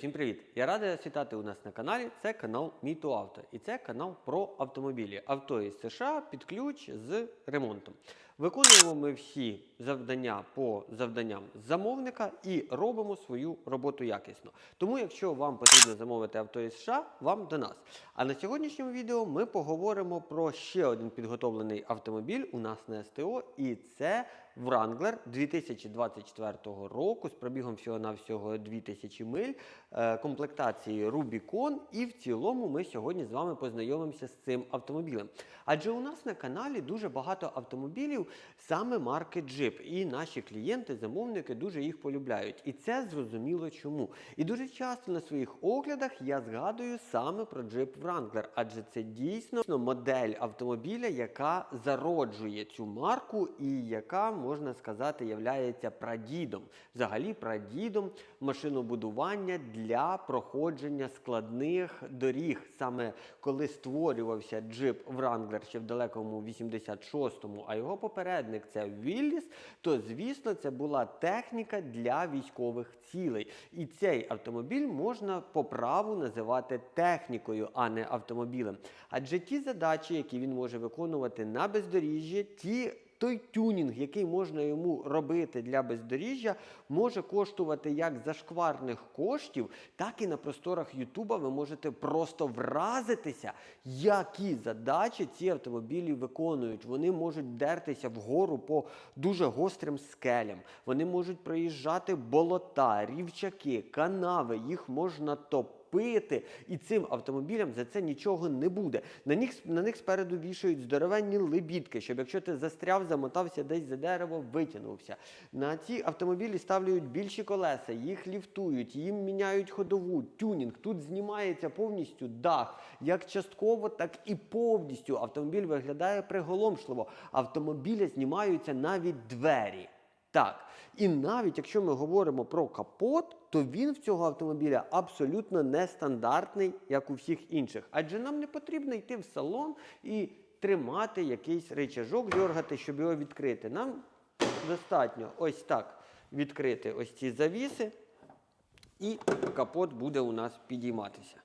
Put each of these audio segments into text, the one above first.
Всім привіт! Я радий вас вітати у нас на каналі. Це канал Міто Авто. І це канал про автомобілі. Авто із США під ключ з ремонтом. Виконуємо ми всі завдання по завданням замовника і робимо свою роботу якісно. Тому, якщо вам потрібно замовити авто із США, вам до нас. А на сьогоднішньому відео ми поговоримо про ще один підготовлений автомобіль у нас на СТО, і це Wrangler 2024 року з пробігом всього-навсього 2000 миль, е, комплектації Rubicon. І в цілому ми сьогодні з вами познайомимося з цим автомобілем. Адже у нас на каналі дуже багато автомобілів саме марки Jeep. І наші клієнти, замовники дуже їх полюбляють. І це зрозуміло чому. І дуже часто на своїх оглядах я згадую саме про Jeep Wrangler, адже це дійсно модель автомобіля, яка зароджує цю марку і яка, можна сказати, являється прадідом, взагалі прадідом машинобудування для проходження складних доріг. Саме коли створювався Jeep Wrangler ще в далекому 86-му, а його попередник це Вілліс, то звісно це була техніка для військових цілей. І цей автомобіль можна по праву називати технікою, а не автомобілем. Адже ті задачі, які він може виконувати на бездоріжжі, ті той тюнінг, який можна йому робити для бездоріжжя, може коштувати як зашкварних коштів, так і на просторах Ютуба ви можете просто вразитися, які задачі ці автомобілі виконують. Вони можуть дертися вгору по дуже гострим скелям. Вони можуть проїжджати болота, рівчаки, канави. Їх можна топити пити, і цим автомобілям за це нічого не буде. На них на них спереду вішають здоровенні лебідки, щоб якщо ти застряв, замотався десь за дерево, витягнувся. На ці автомобілі ставлять більші колеса, їх ліфтують, їм міняють ходову, тюнінг. Тут знімається повністю дах, як частково, так і повністю. Автомобіль виглядає приголомшливо. Автомобіля знімаються навіть двері. Так, і навіть якщо ми говоримо про капот, то він в цього автомобіля абсолютно нестандартний, як у всіх інших. Адже нам не потрібно йти в салон і тримати якийсь речажок, дергати, щоб його відкрити. Нам достатньо ось так відкрити ось ці завіси, і капот буде у нас підійматися.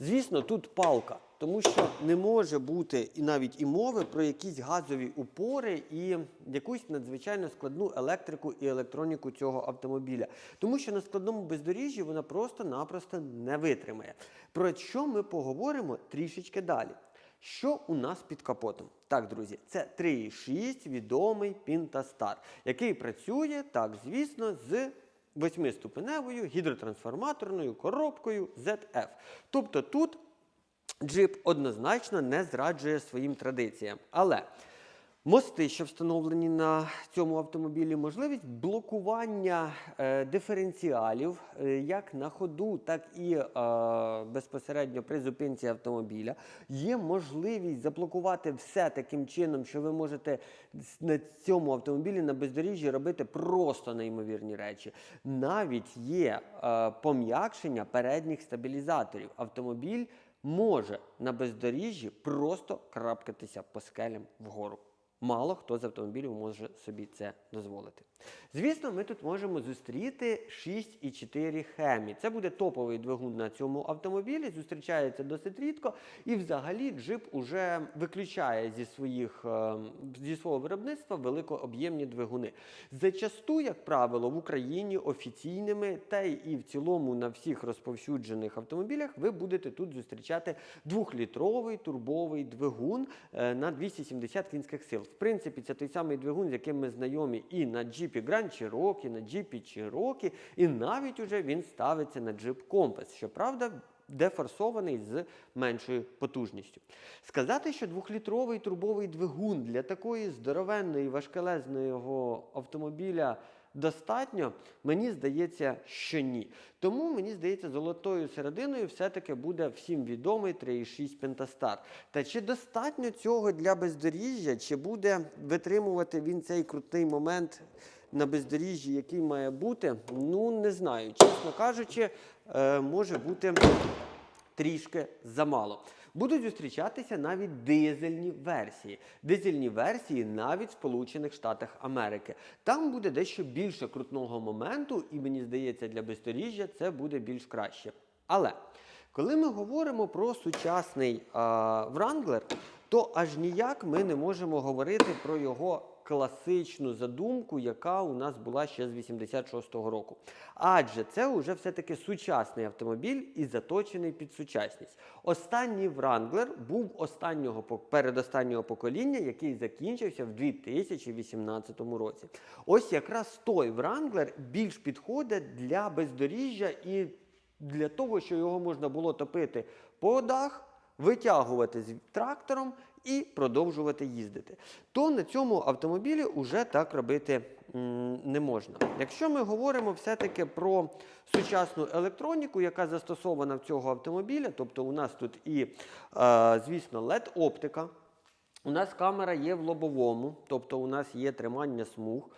Звісно, тут палка, тому що не може бути і навіть і мови про якісь газові упори і якусь надзвичайно складну електрику і електроніку цього автомобіля. Тому що на складному бездоріжжі вона просто-напросто не витримає. Про що ми поговоримо трішечки далі. Що у нас під капотом? Так, друзі, це 3,6 відомий Pintastar, який працює, так, звісно, з восьмиступеневою гідротрансформаторною коробкою ZF. Тобто тут джип однозначно не зраджує своїм традиціям. Але мости, що встановлені на цьому автомобілі, можливість блокування е, диференціалів е, як на ходу, так і е, безпосередньо при зупинці автомобіля. Є можливість заблокувати все таким чином, що ви можете на цьому автомобілі на бездоріжжі робити просто неймовірні речі. Навіть є е, пом'якшення передніх стабілізаторів. Автомобіль може на бездоріжжі просто крапкатися по скелям вгору. Мало хто з автомобілів може собі це дозволити. Звісно, ми тут можемо зустріти 6,4 Хемі. Це буде топовий двигун на цьому автомобілі, зустрічається досить рідко. І взагалі джип уже виключає зі, своїх, е, зі свого виробництва великооб'ємні двигуни. Зачасту, як правило, в Україні офіційними та і в цілому на всіх розповсюджених автомобілях ви будете тут зустрічати двохлітровий турбовий двигун е, на 270 кінських сил. В принципі, це той самий двигун, з яким ми знайомі і на джипі Grand Cherokee, на джипі Cherokee, і навіть уже він ставиться на джип Compass. Щоправда, дефорсований з меншою потужністю. Сказати, що двохлітровий турбовий двигун для такої здоровенної важкелезного автомобіля достатньо, мені здається, що ні. Тому мені здається, золотою серединою все-таки буде всім відомий 3,6 Pentastar. Та чи достатньо цього для бездоріжжя, чи буде витримувати він цей крутий момент на бездоріжжі, який має бути? Ну, не знаю. Чесно кажучи, е, може бути трішки замало. Будуть зустрічатися навіть дизельні версії. Дизельні версії навіть в Сполучених Штатах Америки. Там буде дещо більше крутного моменту, і мені здається, для бездоріжжя це буде більш краще. Але коли ми говоримо про сучасний Wrangler, то аж ніяк ми не можемо говорити про його класичну задумку, яка у нас була ще з 86-го року. Адже це вже все-таки сучасний автомобіль і заточений під сучасність. Останній Wrangler був останнього передостаннього покоління, який закінчився в 2018 році. Ось якраз той Wrangler більш підходить для бездоріжжя і для того, що його можна було топити по дах, витягувати з трактором і продовжувати їздити. То на цьому автомобілі вже так робити не можна. Якщо ми говоримо все-таки про сучасну електроніку, яка застосована в цього автомобіля, тобто у нас тут і, звісно, LED-оптика, у нас камера є в лобовому, тобто у нас є тримання смуг.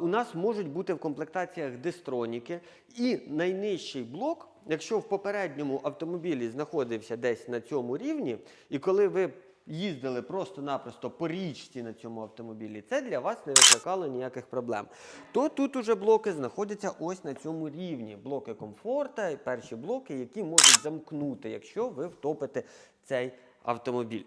У нас можуть бути в комплектаціях дистроніки. І найнижчий блок, якщо в попередньому автомобілі знаходився десь на цьому рівні, і коли ви їздили просто-напросто по річці на цьому автомобілі, це для вас не викликало ніяких проблем. То тут уже блоки знаходяться ось на цьому рівні. Блоки комфорта і перші блоки, які можуть замкнути, якщо ви втопите цей автомобіль.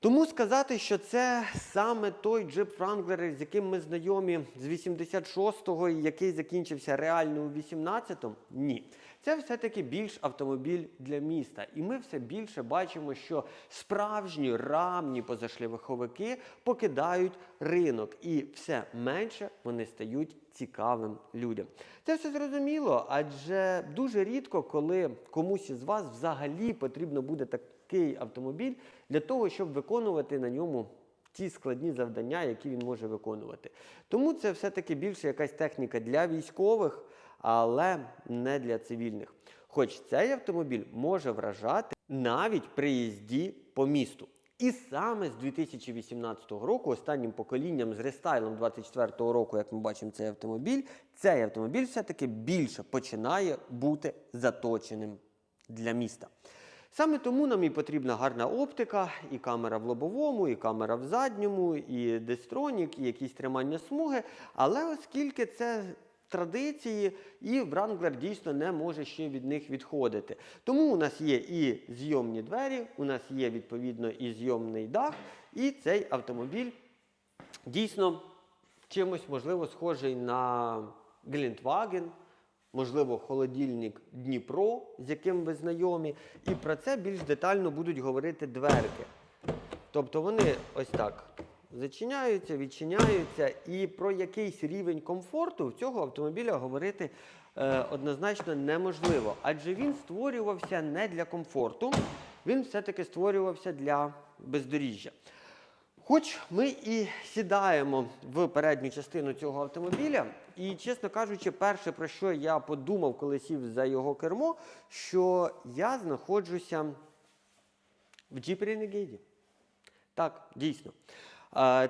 Тому сказати, що це саме той Jeep Wrangler, з яким ми знайомі з 86-го, і який закінчився реально у 18-му, ні. Це все-таки більш автомобіль для міста. І ми все більше бачимо, що справжні рамні позашляховики покидають ринок, і все менше вони стають цікавим людям. Це все зрозуміло, адже дуже рідко, коли комусь із вас взагалі потрібно буде такий автомобіль для того, щоб виконувати на ньому ті складні завдання, які він може виконувати. Тому це все-таки більше якась техніка для військових, але не для цивільних. Хоч цей автомобіль може вражати навіть при їзді по місту. І саме з 2018 року, останнім поколінням з рестайлом 24-го року, як ми бачимо цей автомобіль, цей автомобіль все-таки більше починає бути заточеним для міста. Саме тому нам і потрібна гарна оптика, і камера в лобовому, і камера в задньому, і дистронік, і якісь тримання смуги. Але оскільки це традиції, і Wrangler дійсно не може ще від них відходити. Тому у нас є і зйомні двері, у нас є відповідно і зйомний дах, і цей автомобіль дійсно чимось можливо схожий на Глінтваген, можливо, холодильник Дніпро, з яким ви знайомі. І про це більш детально будуть говорити дверки. Тобто вони ось так зачиняються, відчиняються, і про якийсь рівень комфорту в цього автомобіля говорити е, однозначно неможливо. Адже він створювався не для комфорту, він все-таки створювався для бездоріжжя. Хоч ми і сідаємо в передню частину цього автомобіля, і, чесно кажучи, перше, про що я подумав, коли сів за його кермо, що я знаходжуся в Jeep Renegade. Так, дійсно.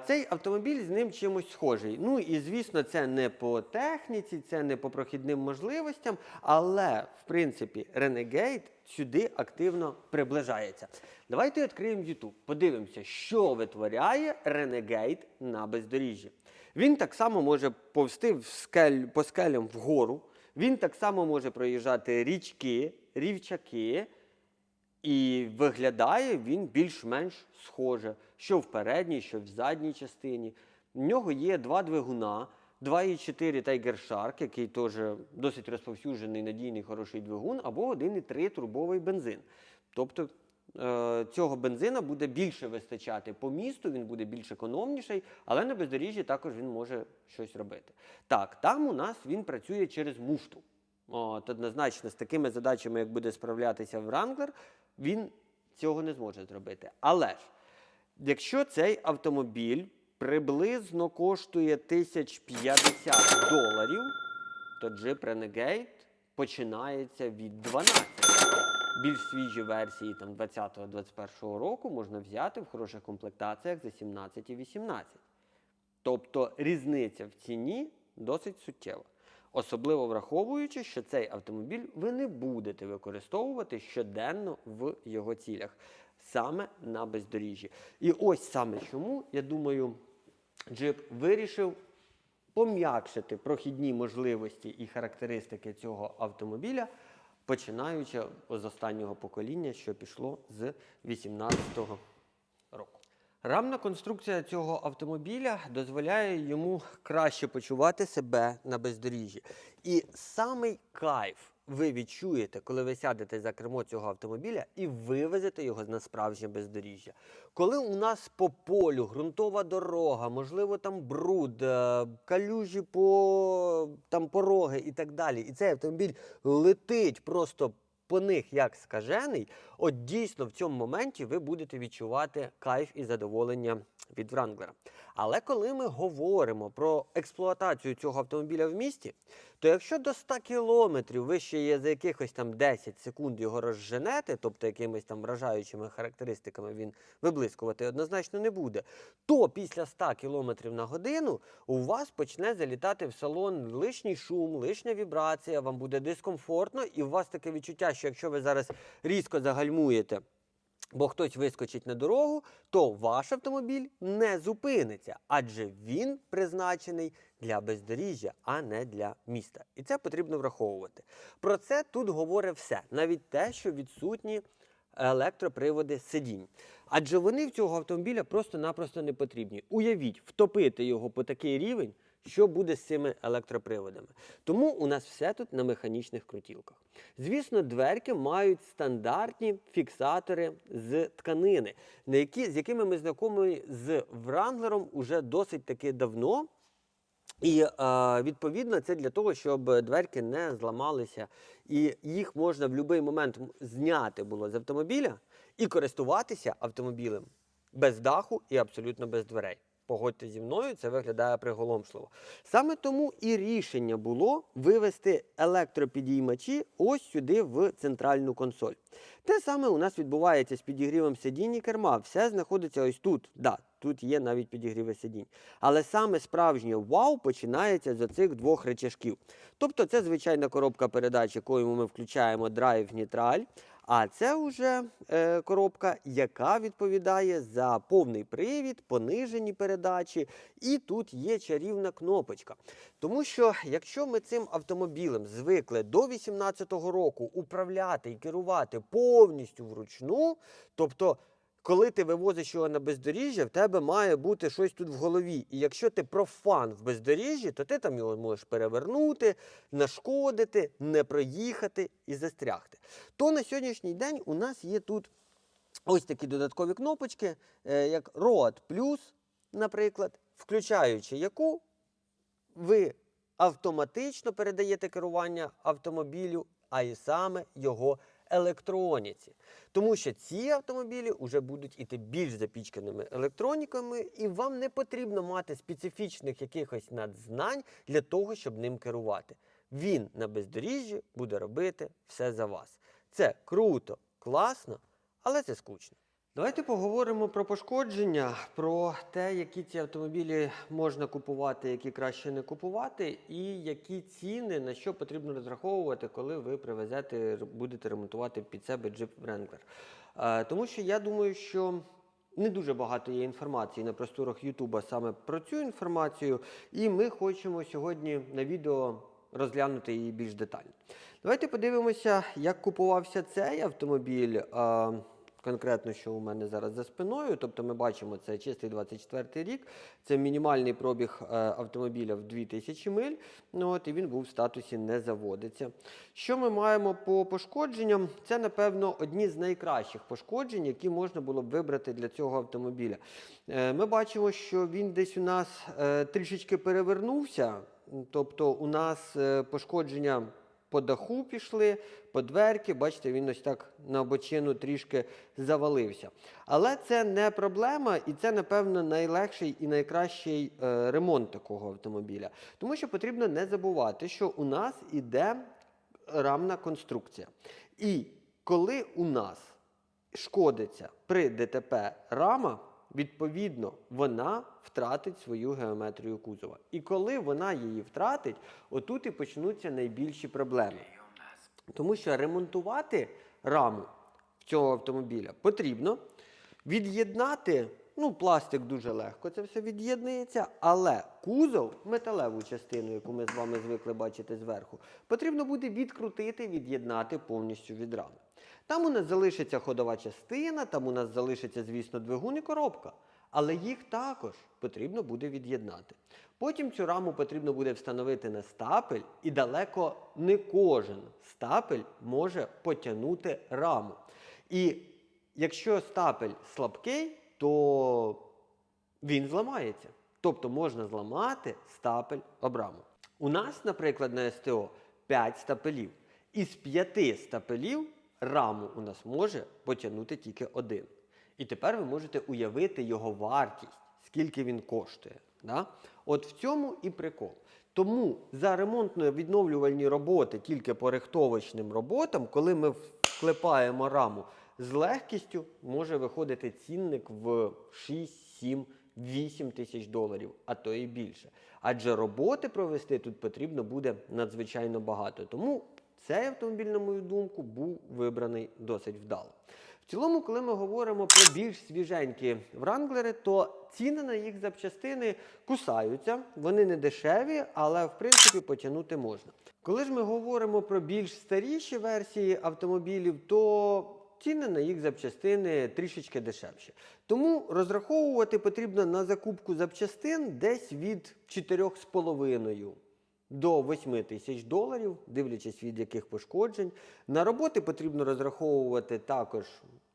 Цей автомобіль з ним чимось схожий. Ну і звісно, це не по техніці, це не по прохідним можливостям, але в принципі Renegade сюди активно приближається. Давайте відкриємо YouTube, подивимося, що витворяє Renegade на бездоріжжі. Він так само може повсти в скель, по скелям вгору, він так само може проїжджати річки, рівчаки. І виглядає він більш-менш схоже, що в передній, що в задній частині. В нього є два двигуна, 2,4 Tiger Shark, який теж досить розповсюджений, надійний, хороший двигун, або 1,3 турбовий бензин. Тобто е, цього бензина буде більше вистачати по місту, він буде більш економніший, але на бездоріжжі також він може щось робити. Так, там у нас він працює через муфту. От, однозначно, з такими задачами, як буде справлятися Wrangler, він цього не зможе зробити. Але ж, якщо цей автомобіль приблизно коштує 1050 доларів, то Jeep Renegade починається від 12. Більш свіжі версії там 20-21 року можна взяти в хороших комплектаціях за 17 і 18. Тобто різниця в ціні досить суттєва. Особливо враховуючи, що цей автомобіль ви не будете використовувати щоденно в його цілях, саме на бездоріжжі. І ось саме чому, я думаю, джип вирішив пом'якшити прохідні можливості і характеристики цього автомобіля, починаючи з останнього покоління, що пішло з 18-го року. Рамна конструкція цього автомобіля дозволяє йому краще почувати себе на бездоріжжі. І самий кайф ви відчуєте, коли ви сядете за кермо цього автомобіля і вивезете його на справжнє бездоріжжя. Коли у нас по полю ґрунтова дорога, можливо, там бруд, е, калюжі по там пороги і так далі. І цей автомобіль летить просто по них як скажений, от дійсно в цьому моменті ви будете відчувати кайф і задоволення від Вранглера. Але коли ми говоримо про експлуатацію цього автомобіля в місті, то якщо до 100 кілометрів ви ще є за якихось там 10 секунд його розженете, тобто якимись там вражаючими характеристиками він виблискувати однозначно не буде, то після 100 кілометрів на годину у вас почне залітати в салон лишній шум, лишня вібрація, вам буде дискомфортно, і у вас таке відчуття, що якщо ви зараз різко загальмуєте, бо хтось вискочить на дорогу, то ваш автомобіль не зупиниться, адже він призначений для бездоріжжя, а не для міста. І це потрібно враховувати. Про це тут говорить все, навіть те, що відсутні електроприводи сидінь. Адже вони в цього автомобіля просто-напросто не потрібні. Уявіть, втопити його по такий рівень, що буде з цими електроприводами. Тому у нас все тут на механічних крутілках. Звісно, дверки мають стандартні фіксатори з тканини, на які, з якими ми знайомі з Вранглером уже досить таки давно. І е, відповідно це для того, щоб дверки не зламалися, і їх можна в будь-який момент зняти було з автомобіля і користуватися автомобілем без даху і абсолютно без дверей. Погодьте зі мною, це виглядає приголомшливо. Саме тому і рішення було вивести електропідіймачі ось сюди в центральну консоль. Те саме у нас відбувається з підігрівом сидінь і керма. Все знаходиться ось тут. Да, тут є навіть підігріви сидінь. Але саме справжнє вау починається з оцих двох речашків. Тобто це звичайна коробка передач, якою ми включаємо драйв нейтраль. А це вже е, коробка, яка відповідає за повний привід, понижені передачі, і тут є чарівна кнопочка. Тому що якщо ми цим автомобілем звикли до 18-го року управляти і керувати повністю вручну, тобто коли ти вивозиш його на бездоріжжя, в тебе має бути щось тут в голові. І якщо ти профан в бездоріжжі, то ти там його можеш перевернути, нашкодити, не проїхати і застрягти. То на сьогоднішній день у нас є тут ось такі додаткові кнопочки, е, як Road Plus, наприклад, включаючи яку ви автоматично передаєте керування автомобілю, а і саме його електроніці. Тому що ці автомобілі вже будуть іти більш запічканими електроніками, і вам не потрібно мати специфічних якихось надзнань для того, щоб ним керувати. Він на бездоріжжі буде робити все за вас. Це круто, класно, але це скучно. Давайте поговоримо про пошкодження, про те, які ці автомобілі можна купувати, які краще не купувати, і які ціни на що потрібно розраховувати, коли ви привезете, будете ремонтувати під себе джип Wrangler. Тому що я думаю, що не дуже багато є інформації на просторах Ютуба саме про цю інформацію, і ми хочемо сьогодні на відео розглянути її більш детально. Давайте подивимося, як купувався цей автомобіль. Конкретно, що у мене зараз за спиною, тобто ми бачимо, це чистий 24 рік, це мінімальний пробіг е, автомобіля в 2000 миль, ну, от, і він був в статусі не заводиться. Що ми маємо по пошкодженням? Це, напевно, одні з найкращих пошкоджень, які можна було б вибрати для цього автомобіля. Е, Ми бачимо, що він десь у нас е, трішечки перевернувся, тобто у нас пошкодження по даху пішли, по дверки. Бачите, він ось так на обочину трішки завалився. Але це не проблема, і це, напевно, найлегший і найкращий е, ремонт такого автомобіля. Тому що потрібно не забувати, що у нас іде рамна конструкція. І коли у нас шкодиться при ДТП рама, відповідно, вона втратить свою геометрію кузова. І коли вона її втратить, отут і почнуться найбільші проблеми. Тому що ремонтувати раму цього автомобіля потрібно від'єднати. Ну, пластик дуже легко це все від'єднується, але кузов, металеву частину, яку ми з вами звикли бачити зверху, потрібно буде відкрутити, від'єднати повністю від рами. Там у нас залишиться ходова частина, там у нас залишиться, звісно, двигун і коробка. Але їх також потрібно буде від'єднати. Потім цю раму потрібно буде встановити на стапель, і далеко не кожен стапель може потягнути раму. І якщо стапель слабкий, то він зламається. Тобто можна зламати стапель об раму. У нас, наприклад, на СТО 5 стапелів. Із 5 стапелів раму у нас може потягнути тільки один. І тепер ви можете уявити його вартість, скільки він коштує. Да? От в цьому і прикол. Тому за ремонтно-відновлювальні роботи тільки по рихтовочним роботам, коли ми вклепаємо раму з легкістю, може виходити цінник в 6, 7, 8 тисяч доларів, а то і більше. Адже роботи провести тут потрібно буде надзвичайно багато. Тому цей автомобіль, на мою думку, був вибраний досить вдало. В цілому, коли ми говоримо про більш свіженькі вранглери, то ціни на їх запчастини кусаються, вони не дешеві, але в принципі потягнути можна. Коли ж ми говоримо про більш старіші версії автомобілів, то ціни на їх запчастини трішечки дешевші. Тому розраховувати потрібно на закупку запчастин десь від 4,5 до 8 тисяч доларів, дивлячись від яких пошкоджень. На роботи потрібно розраховувати також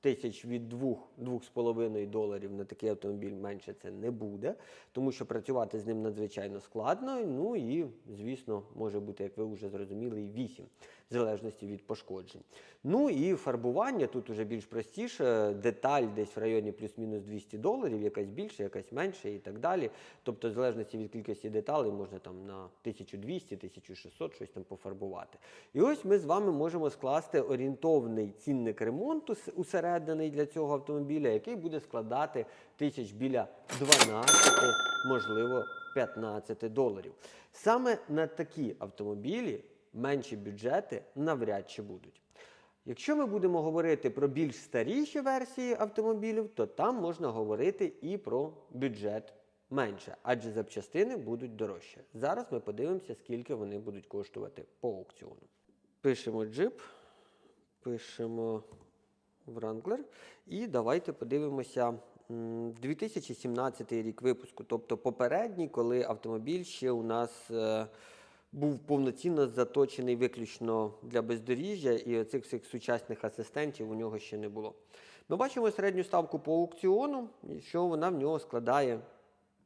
тисяч від 2-2,5 доларів на такий автомобіль менше це не буде, тому що працювати з ним надзвичайно складно. Ну і, звісно, може бути, як ви вже зрозуміли, і 8, залежності від пошкоджень. Ну і фарбування тут уже більш простіше, деталь десь в районі плюс-мінус 200 доларів, якась більше, якась менше і так далі. Тобто, в залежності від кількості деталей можна там на 1200-1600 щось там пофарбувати. І ось ми з вами можемо скласти орієнтовний цінник ремонту усереднений для цього автомобіля, який буде складати тисяч біля 12, можливо, 15 доларів. Саме на такі автомобілі менші бюджети навряд чи будуть. Якщо ми будемо говорити про більш старіші версії автомобілів, то там можна говорити і про бюджет менше, адже запчастини будуть дорожче. Зараз ми подивимося, скільки вони будуть коштувати по аукціону. Пишемо джип, пишемо Wrangler і давайте подивимося 2017 рік випуску, тобто попередній, коли автомобіль ще у нас е, був повноцінно заточений виключно для бездоріжжя, і оцих всіх сучасних асистентів у нього ще не було. Ми бачимо середню ставку по аукціону, що вона в нього складає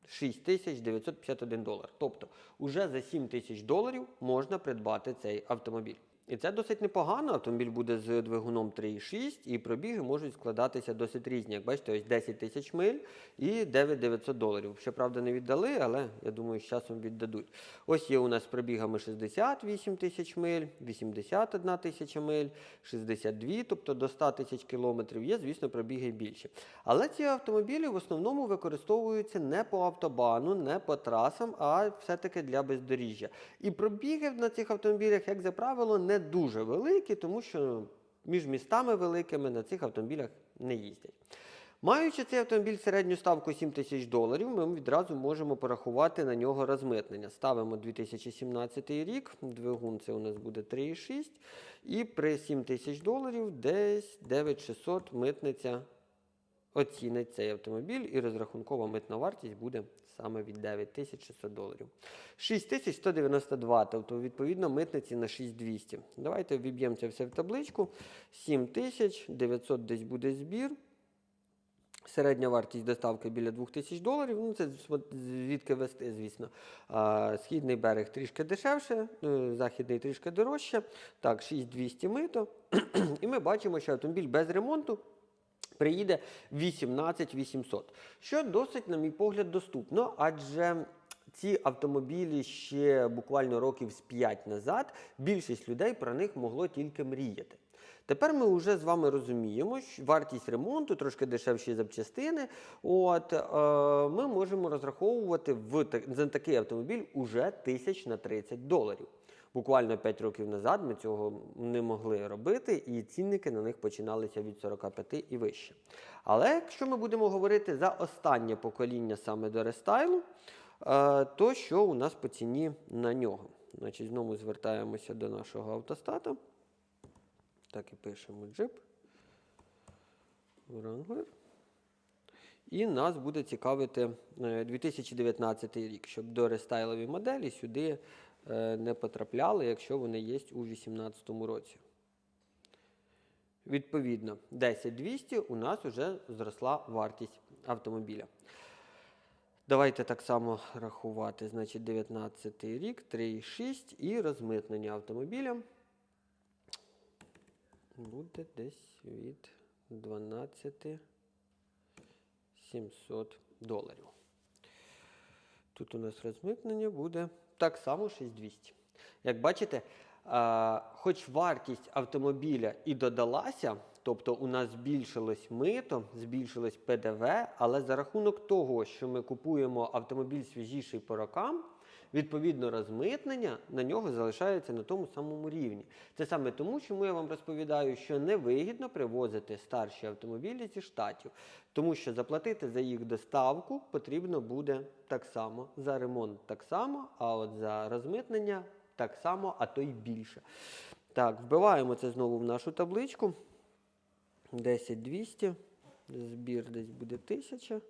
6951 долар. Тобто, уже за 7 тисяч доларів можна придбати цей автомобіль. І це досить непогано. Автомобіль буде з двигуном 3,6 і пробіги можуть складатися досить різні. Як бачите, ось 10 тисяч миль і 9900 доларів. Щоправда, не віддали, але я думаю, з часом віддадуть. Ось є у нас пробігами 68 тисяч миль, 81 тисяча миль, 62, тобто до 100 тисяч кілометрів. Є, звісно, пробіги більші. Але ці автомобілі в основному використовуються не по автобану, не по трасам, а все-таки для бездоріжжя. І пробіги на цих автомобілях, як за правило, не дуже великі, тому що між містами великими на цих автомобілях не їздять. Маючи цей автомобіль середню ставку 7 тисяч доларів, ми відразу можемо порахувати на нього розмитнення. Ставимо 2017 рік, двигун це у нас буде 3,6, і при 7 тисяч доларів десь 9600 митниця оцінить цей автомобіль, і розрахункова митна вартість буде саме від 9600 доларів. 6192, тобто відповідно митниці на 6200. Давайте віб'ємо це все в табличку. 7900 десь буде збір. Середня вартість доставки біля 2000 доларів. Ну, це звідки вести, звісно. А, східний берег трішки дешевше, е, західний трішки дорожче. Так, 6200 мито. І ми бачимо, що автомобіль без ремонту приїде 18 800, що досить, на мій погляд, доступно, адже ці автомобілі ще буквально років з 5 назад більшість людей про них могло тільки мріяти. Тепер ми вже з вами розуміємо, що вартість ремонту, трошки дешевші запчастини. От, е, ми можемо розраховувати в, за такий автомобіль уже тисяч на 30 доларів. Буквально 5 років назад ми цього не могли робити, і цінники на них починалися від 45 і вище. Але якщо ми будемо говорити за останнє покоління саме до рестайлу, е, то що у нас по ціні на нього? Значить, знову звертаємося до нашого автостата. Так і пишемо джип. Wrangler. І нас буде цікавити е, 2019 рік, щоб до рестайлові моделі сюди е, не потрапляли, якщо вони є у 2018 році. Відповідно, 10200 у нас вже зросла вартість автомобіля. Давайте так само рахувати. Значить, 19 рік, 3,6 і розмитнення автомобіля буде десь від 12 700 доларів. Тут у нас розмитнення буде так само 6200. Як бачите, хоч вартість автомобіля і додалася, тобто у нас збільшилось мито, збільшилось ПДВ, але за рахунок того, що ми купуємо автомобіль свіжіший по рокам, відповідно розмитнення на нього залишається на тому самому рівні. Це саме тому, чому я вам розповідаю, що невигідно привозити старші автомобілі зі штатів, тому що заплатити за їх доставку потрібно буде так само, за ремонт так само, а от за розмитнення так само, а то й більше. Так, вбиваємо це знову в нашу табличку. 10200, збір десь буде 1000.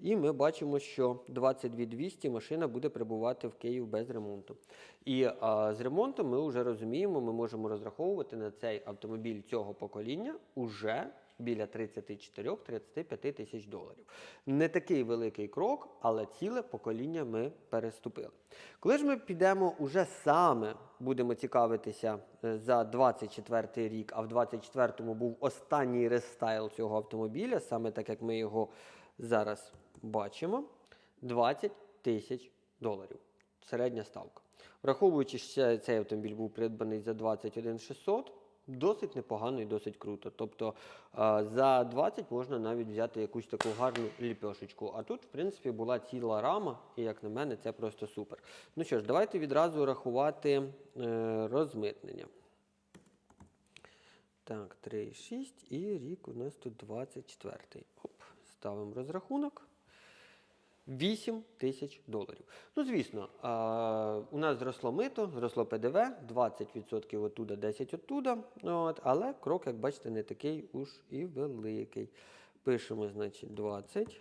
І ми бачимо, що 22200 машина буде прибувати в Київ без ремонту. І а, з ремонтом ми вже розуміємо, ми можемо розраховувати на цей автомобіль цього покоління уже біля 34-35 тисяч доларів. Не такий великий крок, але ціле покоління ми переступили. Коли ж ми підемо уже саме будемо цікавитися е, за 24 рік, а в 24-му був останній рестайл цього автомобіля, саме так як ми його зараз бачимо, 20 тисяч доларів. Середня ставка. Враховуючи, що цей автомобіль був придбаний за 21 600, досить непогано і досить круто. Тобто за 20 можна навіть взяти якусь таку гарну ліпешечку. А тут, в принципі, була ціла рама, і як на мене, це просто супер. Ну що ж, давайте відразу рахувати е, розмитнення. Так, 3,6 і рік у нас тут 24. Оп, ставимо розрахунок. 8 тисяч доларів. Ну, звісно, а, у нас зросло мито, зросло ПДВ, 20% оттуда, 10 оттуда. От, але крок, як бачите, не такий уж і великий. Пишемо, значить, 20.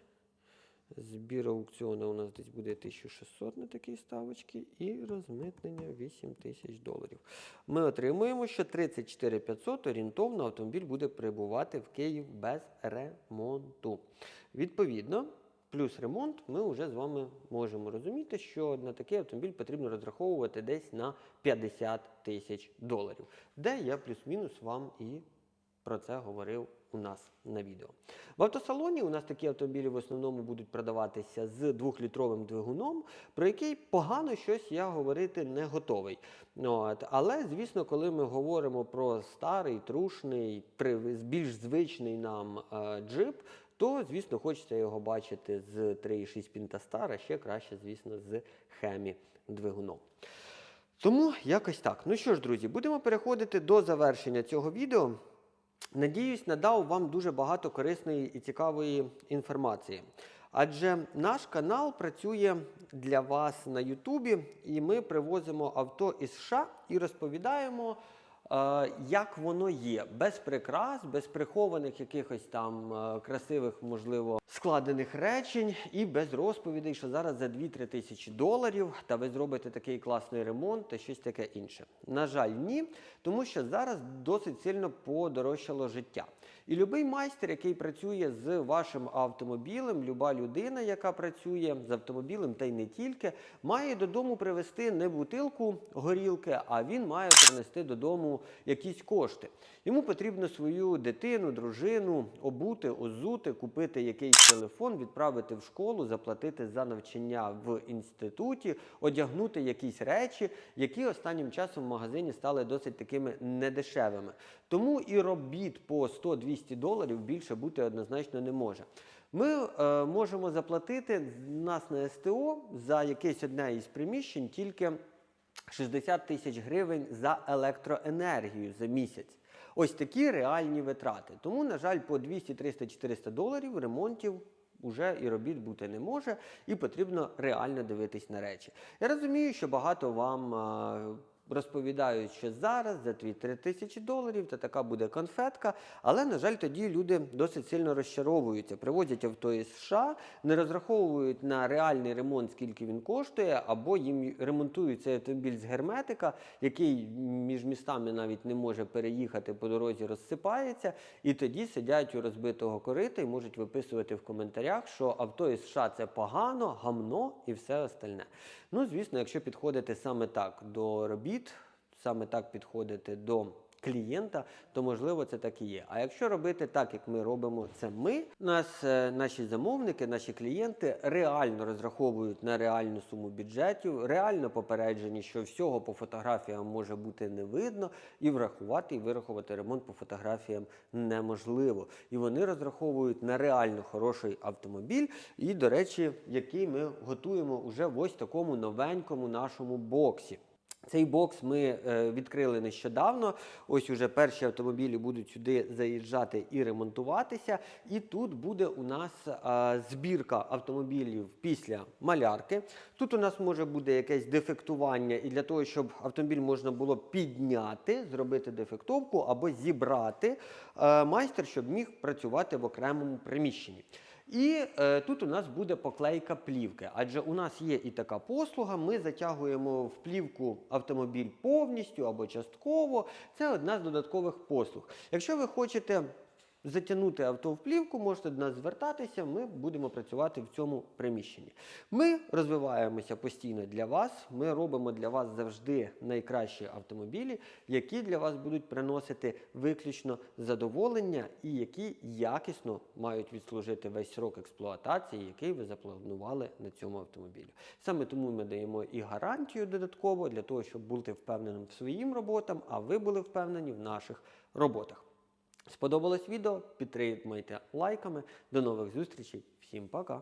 Збір аукціону у нас десь буде 1600 на такій ставочці і розмитнення 8 тисяч доларів. Ми отримуємо, що 34 500 орієнтовно автомобіль буде прибувати в Київ без ремонту. Відповідно, плюс ремонт, ми вже з вами можемо розуміти, що на такий автомобіль потрібно розраховувати десь на 50 тисяч доларів, де я плюс-мінус вам і про це говорив у нас на відео. В автосалоні у нас такі автомобілі в основному будуть продаватися з двохлітровим двигуном, про який погано щось я говорити не готовий. От. Але, звісно, коли ми говоримо про старий, трушний, більш звичний нам е, джип, то, звісно, хочеться його бачити з 3,6 Пінтастар, а ще краще, звісно, з Хемі двигуном. Тому якось так. Ну що ж, друзі, будемо переходити до завершення цього відео. Надіюсь, надав вам дуже багато корисної і цікавої інформації. Адже наш канал працює для вас на Ютубі, і ми привозимо авто із США і розповідаємо, як воно є, без прикрас, без прихованих якихось там е, красивих, можливо, складених речень і без розповідей, що зараз за 2-3 тисячі доларів та ви зробите такий класний ремонт та щось таке інше. На жаль, ні, тому що зараз досить сильно подорожчало життя. І будь-який майстер, який працює з вашим автомобілем, люба людина, яка працює з автомобілем, та й не тільки, має додому привезти не бутилку горілки, а він має принести додому якісь кошти. Йому потрібно свою дитину, дружину обути, озути, купити якийсь телефон, відправити в школу, заплатити за навчання в інституті, одягнути якісь речі, які останнім часом в магазині стали досить такими недешевими. Тому і робіт по 100-200 доларів більше бути однозначно не може. Ми е, можемо заплатити нас на СТО за якесь одне із приміщень тільки 60 тисяч гривень за електроенергію за місяць. Ось такі реальні витрати. Тому, на жаль, по 200, 300, 400 доларів ремонтів уже і робіт бути не може, і потрібно реально дивитись на речі. Я розумію, що багато вам. Розповідають, що зараз за 2-3 тисячі доларів та така буде конфетка. Але, на жаль, тоді люди досить сильно розчаровуються. Привозять авто із США, не розраховують на реальний ремонт, скільки він коштує, або їм ремонтують цей автомобіль з герметика, який між містами навіть не може переїхати по дорозі, розсипається. І тоді сидять у розбитого корита і можуть виписувати в коментарях, що авто із США це погано, гамно і все остальне. Ну, звісно, якщо підходити саме так до робіт, саме так підходити до клієнта, то можливо це так і є. А якщо робити так, як ми робимо це ми, нас е, наші замовники, наші клієнти реально розраховують на реальну суму бюджетів, реально попереджені, що всього по фотографіям може бути не видно, і врахувати і вирахувати ремонт по фотографіям неможливо. І вони розраховують на реально хороший автомобіль, і, до речі, який ми готуємо уже в ось такому новенькому нашому боксі. Цей бокс ми е, відкрили нещодавно. Ось уже перші автомобілі будуть сюди заїжджати і ремонтуватися. І тут буде у нас е, збірка автомобілів після малярки. Тут у нас може бути якесь дефектування, і для того, щоб автомобіль можна було підняти, зробити дефектовку або зібрати е, майстер, щоб міг працювати в окремому приміщенні. І е, тут у нас буде поклейка плівки, адже у нас є і така послуга. Ми затягуємо в плівку автомобіль повністю або частково. Це одна з додаткових послуг. Якщо ви хочете затягнути авто в плівку, можете до нас звертатися. Ми будемо працювати в цьому приміщенні. Ми розвиваємося постійно для вас. Ми робимо для вас завжди найкращі автомобілі, які для вас будуть приносити виключно задоволення і які якісно мають відслужити весь срок експлуатації, який ви запланували на цьому автомобілі. Саме тому ми даємо і гарантію додатково для того, щоб бути впевненим в своїм роботам, а ви були впевнені в наших роботах. Сподобалось відео? Підтримайте лайками. До нових зустрічей. Всім пока!